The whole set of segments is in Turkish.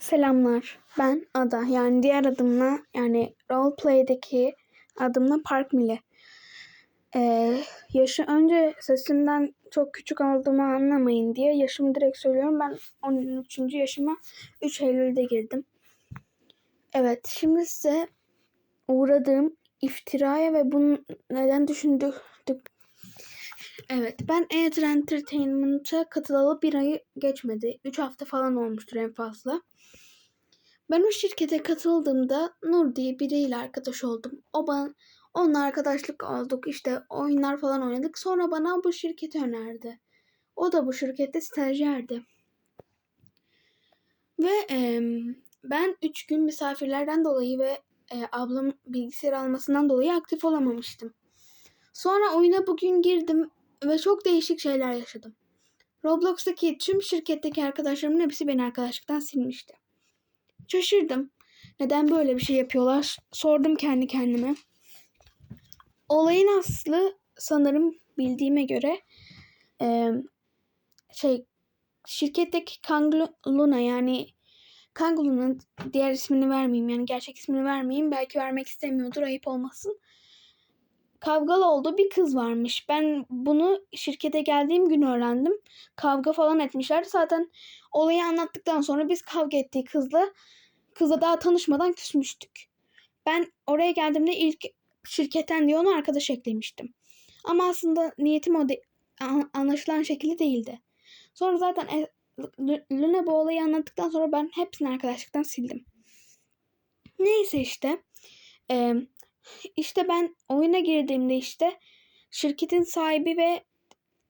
Selamlar. Ben Ada. Yani diğer adımla yani roleplay'deki adımla Park Mili. Ee, yaşı önce sesimden çok küçük olduğumu anlamayın diye yaşımı direkt söylüyorum. Ben 13. yaşıma 3 Eylül'de girdim. Evet şimdi size uğradığım iftiraya ve bunu neden düşündük Evet ben Ether Entertainment'a katılalı bir ayı geçmedi. 3 hafta falan olmuştur en fazla. Ben o şirkete katıldığımda Nur diye biriyle arkadaş oldum. O bana, onunla arkadaşlık olduk. işte oyunlar falan oynadık. Sonra bana bu şirketi önerdi. O da bu şirkette stajyerdi. Ve e, ben 3 gün misafirlerden dolayı ve e, ablam bilgisayar almasından dolayı aktif olamamıştım. Sonra oyuna bugün girdim ve çok değişik şeyler yaşadım. Roblox'taki tüm şirketteki arkadaşlarımın hepsi beni arkadaşlıktan silmişti. Şaşırdım. Neden böyle bir şey yapıyorlar? Sordum kendi kendime. Olayın aslı sanırım bildiğime göre e, şey şirketteki Kang Luna yani Kang diğer ismini vermeyeyim yani gerçek ismini vermeyeyim. Belki vermek istemiyordur ayıp olmasın. Kavgalı olduğu bir kız varmış. Ben bunu şirkete geldiğim gün öğrendim. Kavga falan etmişler. Zaten olayı anlattıktan sonra biz kavga ettiği kızla kızla daha tanışmadan küsmüştük. Ben oraya geldiğimde ilk şirketten diye onu arkadaş eklemiştim. Ama aslında niyetim o de- anlaşılan şekilde değildi. Sonra zaten e, Luna bu olayı anlattıktan sonra ben hepsini arkadaşlıktan sildim. Neyse işte. E, işte ben oyuna girdiğimde işte şirketin sahibi ve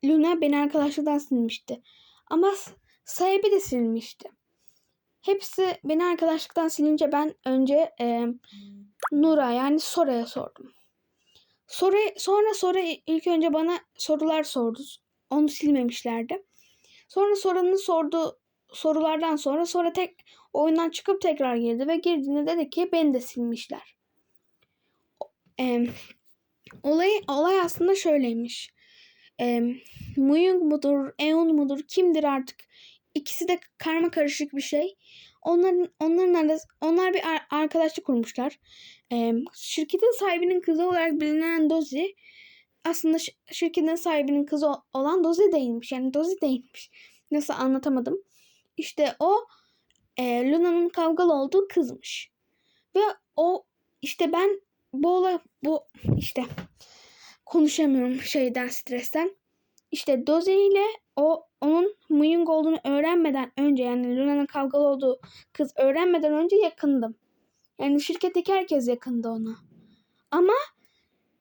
Luna beni arkadaşlıktan silmişti. Ama sahibi de silmişti. Hepsi beni arkadaşlıktan silince ben önce e, Nura yani Sora'ya sordum. Sonra, sonra Sora ilk önce bana sorular sordu. Onu silmemişlerdi. Sonra Sora'nın sorduğu sorulardan sonra sonra tek oyundan çıkıp tekrar girdi ve girdiğinde dedi ki beni de silmişler. E, olay, olay aslında şöyleymiş. E, Muyung mudur, Eon mudur, kimdir artık İkisi de karma karışık bir şey. Onların onların arası, onlar bir arkadaşlık kurmuşlar. Ee, şirketin sahibinin kızı olarak bilinen Dozi aslında şirketin sahibinin kızı olan Dozi değilmiş. Yani Dozi değilmiş. Nasıl anlatamadım. İşte o e, Luna'nın kavgalı olduğu kızmış. Ve o işte ben bu olay bu işte konuşamıyorum şeyden stresten. İşte Dozi ile o onun Muyung olduğunu öğrenmeden önce yani Luna'nın kavgalı olduğu kız öğrenmeden önce yakındım. Yani şirketteki herkes yakındı ona. Ama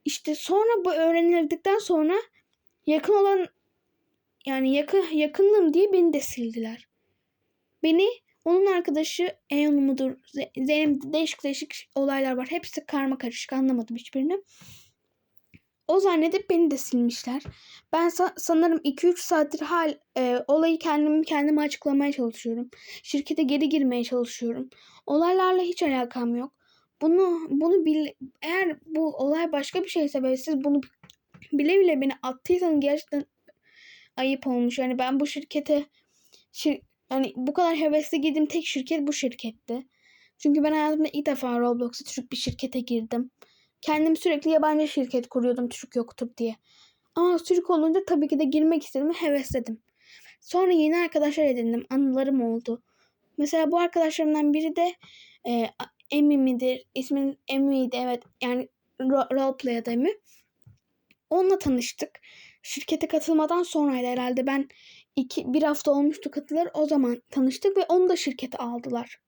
işte sonra bu öğrenildikten sonra yakın olan yani yakın yakınlığım diye beni de sildiler. Beni onun arkadaşı Eon mudur? Zeynep değişik değişik olaylar var. Hepsi karma karışık anlamadım hiçbirini. O zannedip beni de silmişler. Ben sa- sanırım 2-3 saattir hal e, olayı kendim kendime açıklamaya çalışıyorum. Şirkete geri girmeye çalışıyorum. Olaylarla hiç alakam yok. Bunu bunu bil eğer bu olay başka bir şeyse ve siz bunu bile bile beni attıysanız gerçekten ayıp olmuş. Yani ben bu şirkete şir, yani bu kadar hevesli girdiğim tek şirket bu şirketti. Çünkü ben hayatımda ilk defa Roblox'a Türk bir şirkete girdim. Kendim sürekli yabancı şirket kuruyordum Türk yoktur diye. Ama Türk olunca tabii ki de girmek istedim ve hevesledim. Sonra yeni arkadaşlar edindim. Anılarım oldu. Mesela bu arkadaşlarımdan biri de e, Emi midir? İsmin Emi'ydi evet. Yani roleplay adamı. Onunla tanıştık. Şirkete katılmadan sonraydı herhalde. Ben iki, bir hafta olmuştu katılır. O zaman tanıştık ve onu da şirkete aldılar.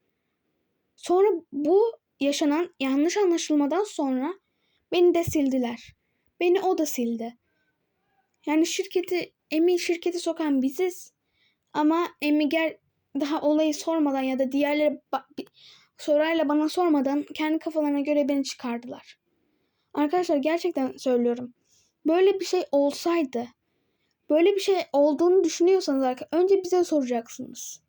Sonra bu yaşanan yanlış anlaşılmadan sonra beni de sildiler. Beni o da sildi. Yani şirketi, Emi şirketi sokan biziz. Ama Emi gel daha olayı sormadan ya da diğerleri sorayla bana sormadan kendi kafalarına göre beni çıkardılar. Arkadaşlar gerçekten söylüyorum. Böyle bir şey olsaydı, böyle bir şey olduğunu düşünüyorsanız önce bize soracaksınız.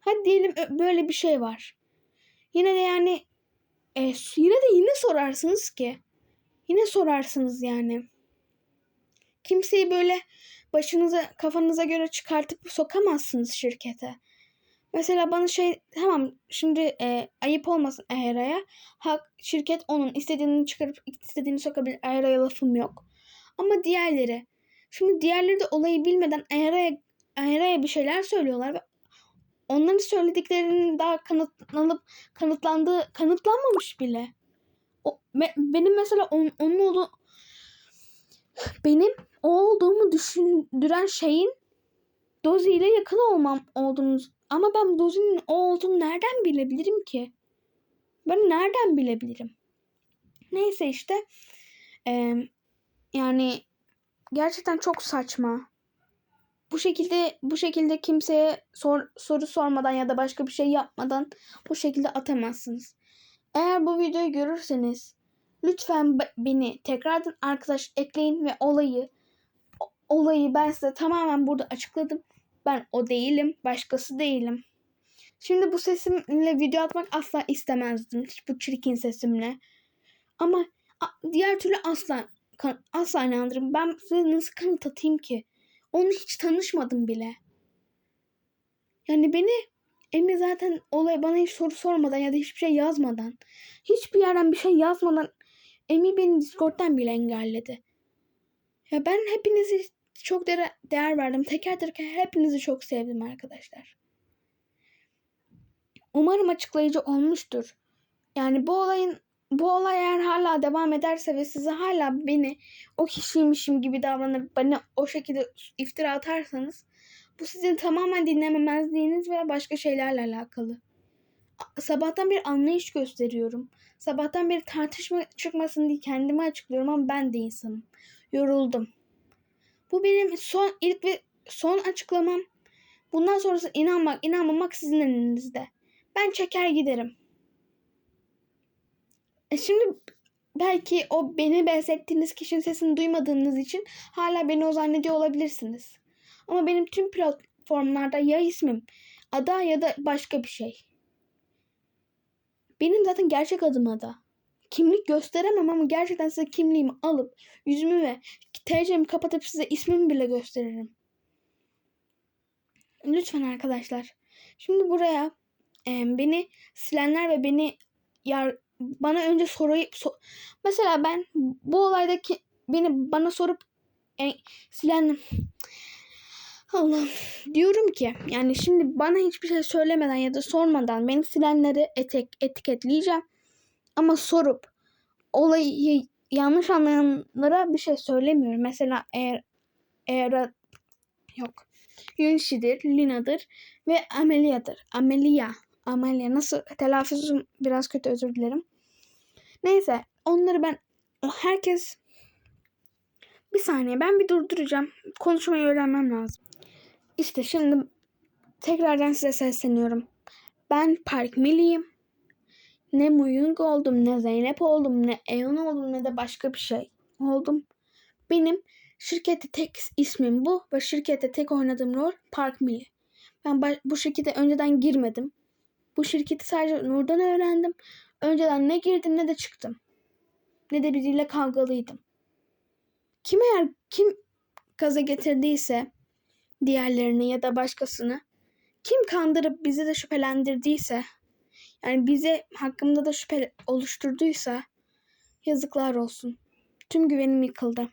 Hadi diyelim böyle bir şey var. Yine de yani e, yine de yine sorarsınız ki. Yine sorarsınız yani. Kimseyi böyle başınıza kafanıza göre çıkartıp sokamazsınız şirkete. Mesela bana şey tamam şimdi e, ayıp olmasın Aera'ya. Hak şirket onun istediğini çıkarıp istediğini sokabilir. Aera'ya lafım yok. Ama diğerleri şimdi diğerleri de olayı bilmeden Aera'ya Aera'ya bir şeyler söylüyorlar ve onların söylediklerinin daha kanıtlanıp kanıtlandığı kanıtlanmamış bile. O, me- benim mesela on, onun olduğu benim o olduğumu düşündüren şeyin Dozi ile yakın olmam olduğunu ama ben Dozi'nin o olduğunu nereden bilebilirim ki? Ben nereden bilebilirim? Neyse işte eee, yani gerçekten çok saçma. Bu şekilde bu şekilde kimseye sor, soru sormadan ya da başka bir şey yapmadan bu şekilde atamazsınız. Eğer bu videoyu görürseniz lütfen be- beni tekrardan arkadaş ekleyin ve olayı olayı ben size tamamen burada açıkladım. Ben o değilim, başkası değilim. Şimdi bu sesimle video atmak asla istemezdim. Hiç bu çirkin sesimle. Ama diğer türlü asla asla inandırım. Ben size nasıl kanıt atayım ki? Onu hiç tanışmadım bile. Yani beni Emi zaten olay bana hiç soru sormadan ya da hiçbir şey yazmadan, hiçbir yerden bir şey yazmadan Emi beni Discord'dan bile engelledi. Ya ben hepinizi çok değer, değer verdim. Teker teker hepinizi çok sevdim arkadaşlar. Umarım açıklayıcı olmuştur. Yani bu olayın bu olay eğer hala devam ederse ve size hala beni o kişiymişim gibi davranıp bana o şekilde iftira atarsanız bu sizin tamamen dinlememezliğiniz ve başka şeylerle alakalı. Sabahtan bir anlayış gösteriyorum. Sabahtan beri tartışma çıkmasın diye kendime açıklıyorum ama ben de insanım. Yoruldum. Bu benim son ilk ve son açıklamam. Bundan sonrası inanmak, inanmamak sizin elinizde. Ben çeker giderim. E şimdi belki o beni benzettiğiniz kişinin sesini duymadığınız için hala beni o zannediyor olabilirsiniz. Ama benim tüm platformlarda ya ismim, ada ya da başka bir şey. Benim zaten gerçek adım ada. Kimlik gösteremem ama gerçekten size kimliğimi alıp yüzümü ve TC'mi kapatıp size ismimi bile gösteririm. Lütfen arkadaşlar. Şimdi buraya e, beni silenler ve beni yar bana önce soruyu so- mesela ben bu olaydaki beni bana sorup e, silen Allah diyorum ki yani şimdi bana hiçbir şey söylemeden ya da sormadan beni silenleri etek etiketleyeceğim ama sorup olayı yanlış anlayanlara bir şey söylemiyorum. Mesela eğer eğer yok Yunşi'dir, Lina'dır ve Amelia'dır. Amelia. Amelia. Nasıl telaffuzum biraz kötü özür dilerim. Neyse onları ben herkes bir saniye ben bir durduracağım. Konuşmayı öğrenmem lazım. İşte şimdi tekrardan size sesleniyorum. Ben Park Milli'yim. Ne Muyung oldum, ne Zeynep oldum, ne Eon oldum, ne de başka bir şey oldum. Benim şirkette tek ismim bu ve şirkette tek oynadığım rol Park Milli. Ben bu şirkete önceden girmedim. Bu şirketi sadece Nur'dan öğrendim. Önceden ne girdim ne de çıktım. Ne de biriyle kavgalıydım. Kim eğer kim gaza getirdiyse diğerlerini ya da başkasını kim kandırıp bizi de şüphelendirdiyse yani bize hakkımda da şüphe oluşturduysa yazıklar olsun. Tüm güvenim yıkıldı.